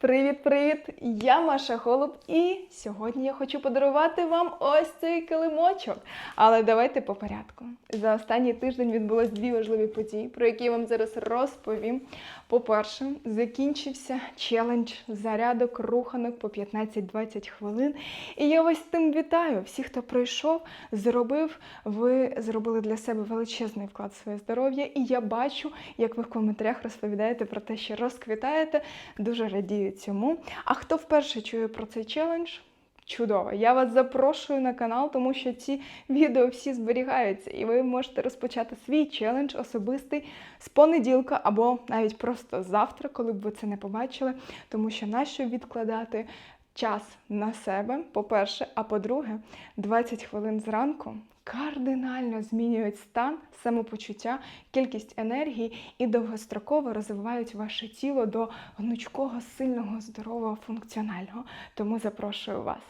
Привіт-привіт! Я Маша Голуб, і сьогодні я хочу подарувати вам ось цей килимочок. Але давайте по порядку. За останній тиждень відбулось дві важливі події, про які я вам зараз розповім. По-перше, закінчився челендж зарядок руханок по 15-20 хвилин. І я вас тим вітаю. Всі, хто пройшов, зробив, ви зробили для себе величезний вклад в своє здоров'я. І я бачу, як ви в коментарях розповідаєте про те, що розквітаєте. Дуже радію цьому. А хто вперше чує про цей челендж? Чудово! Я вас запрошую на канал, тому що ці відео всі зберігаються, і ви можете розпочати свій челендж особистий з понеділка або навіть просто завтра, коли б ви це не побачили, тому що нащо відкладати час на себе, по-перше, а по-друге, 20 хвилин зранку кардинально змінюють стан, самопочуття, кількість енергії і довгостроково розвивають ваше тіло до гнучкого, сильного, здорового, функціонального. Тому запрошую вас.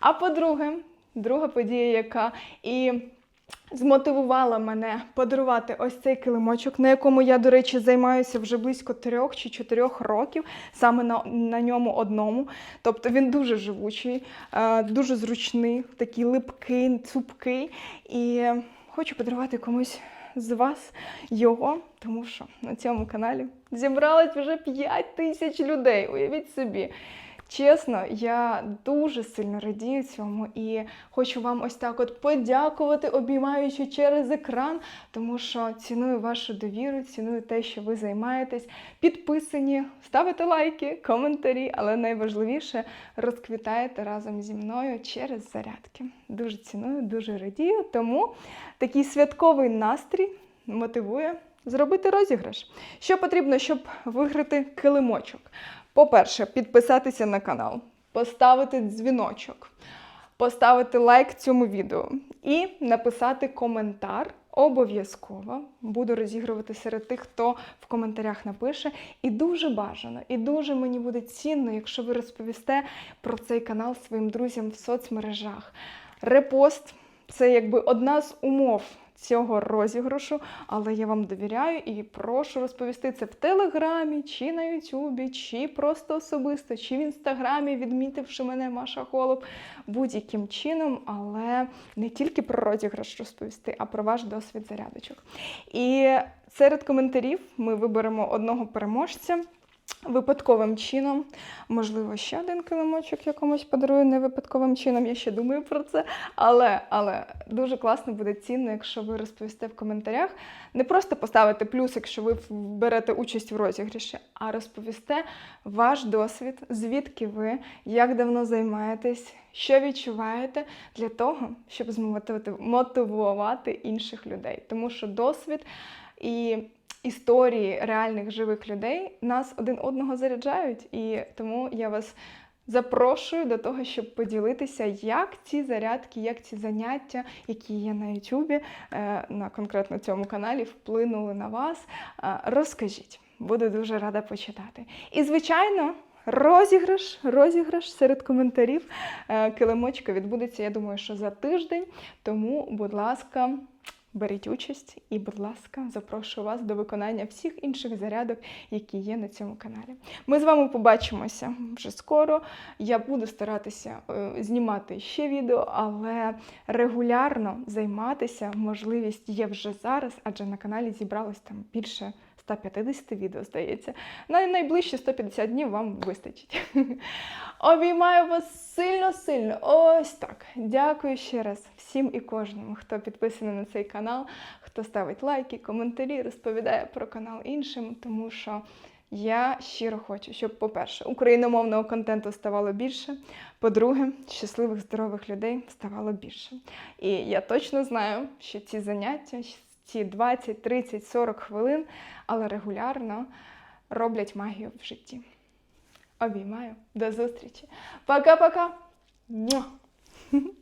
А по-друге, друга подія, яка і змотивувала мене подарувати ось цей килимочок, на якому я, до речі, займаюся вже близько трьох чи чотирьох років, саме на, на ньому одному. Тобто він дуже живучий, е, дуже зручний, такий липкий, цупкий. І хочу подарувати комусь з вас його, тому що на цьому каналі зібралось вже 5 тисяч людей. Уявіть собі. Чесно, я дуже сильно радію цьому і хочу вам ось так от подякувати, обіймаючи через екран, тому що ціную вашу довіру, ціную те, що ви займаєтесь, підписані, ставите лайки, коментарі, але найважливіше розквітаєте разом зі мною через зарядки. Дуже ціную, дуже радію. Тому такий святковий настрій мотивує зробити розіграш. Що потрібно, щоб виграти килимочок? По-перше, підписатися на канал, поставити дзвіночок, поставити лайк цьому відео і написати коментар. Обов'язково буду розігрувати серед тих, хто в коментарях напише. І дуже бажано, і дуже мені буде цінно, якщо ви розповісте про цей канал своїм друзям в соцмережах. Репост це якби одна з умов цього розіграшу, але я вам довіряю і прошу розповісти це в Телеграмі, чи на Ютубі, чи просто особисто, чи в інстаграмі, відмітивши мене Маша Холоп, будь-яким чином, але не тільки про розіграш розповісти, а про ваш досвід зарядочок. І серед коментарів ми виберемо одного переможця. Випадковим чином, можливо, ще один килимочок якомусь подарую не випадковим чином, я ще думаю про це. Але, але дуже класно буде цінно, якщо ви розповісте в коментарях. Не просто поставите плюс, якщо ви берете участь в розіграші, а розповісте ваш досвід, звідки ви, як давно займаєтесь, що відчуваєте для того, щоб змотивувати- мотивувати інших людей. Тому що досвід і історії реальних живих людей нас один одного заряджають, і тому я вас запрошую до того, щоб поділитися, як ці зарядки, як ці заняття, які є на Ютубі, е, на конкретно цьому каналі, вплинули на вас. Е, Розкажіть, буду дуже рада почитати. І звичайно. Розіграш, розіграш серед коментарів е, килимочка відбудеться, я думаю, що за тиждень. Тому, будь ласка, беріть участь і, будь ласка, запрошую вас до виконання всіх інших зарядок, які є на цьому каналі. Ми з вами побачимося вже скоро. Я буду старатися е, знімати ще відео, але регулярно займатися можливість є вже зараз, адже на каналі зібралось там більше. 150 відео, здається. На найближчі 150 днів вам вистачить. Обіймаю вас сильно-сильно. Ось так. Дякую ще раз всім і кожному, хто підписаний на цей канал, хто ставить лайки, коментарі, розповідає про канал іншим, тому що я щиро хочу, щоб, по-перше, україномовного контенту ставало більше. По-друге, щасливих, здорових людей ставало більше. І я точно знаю, що ці заняття, ці 20, 30, 40 хвилин, але регулярно роблять магію в житті. Обіймаю. До зустрічі. Пока-пока.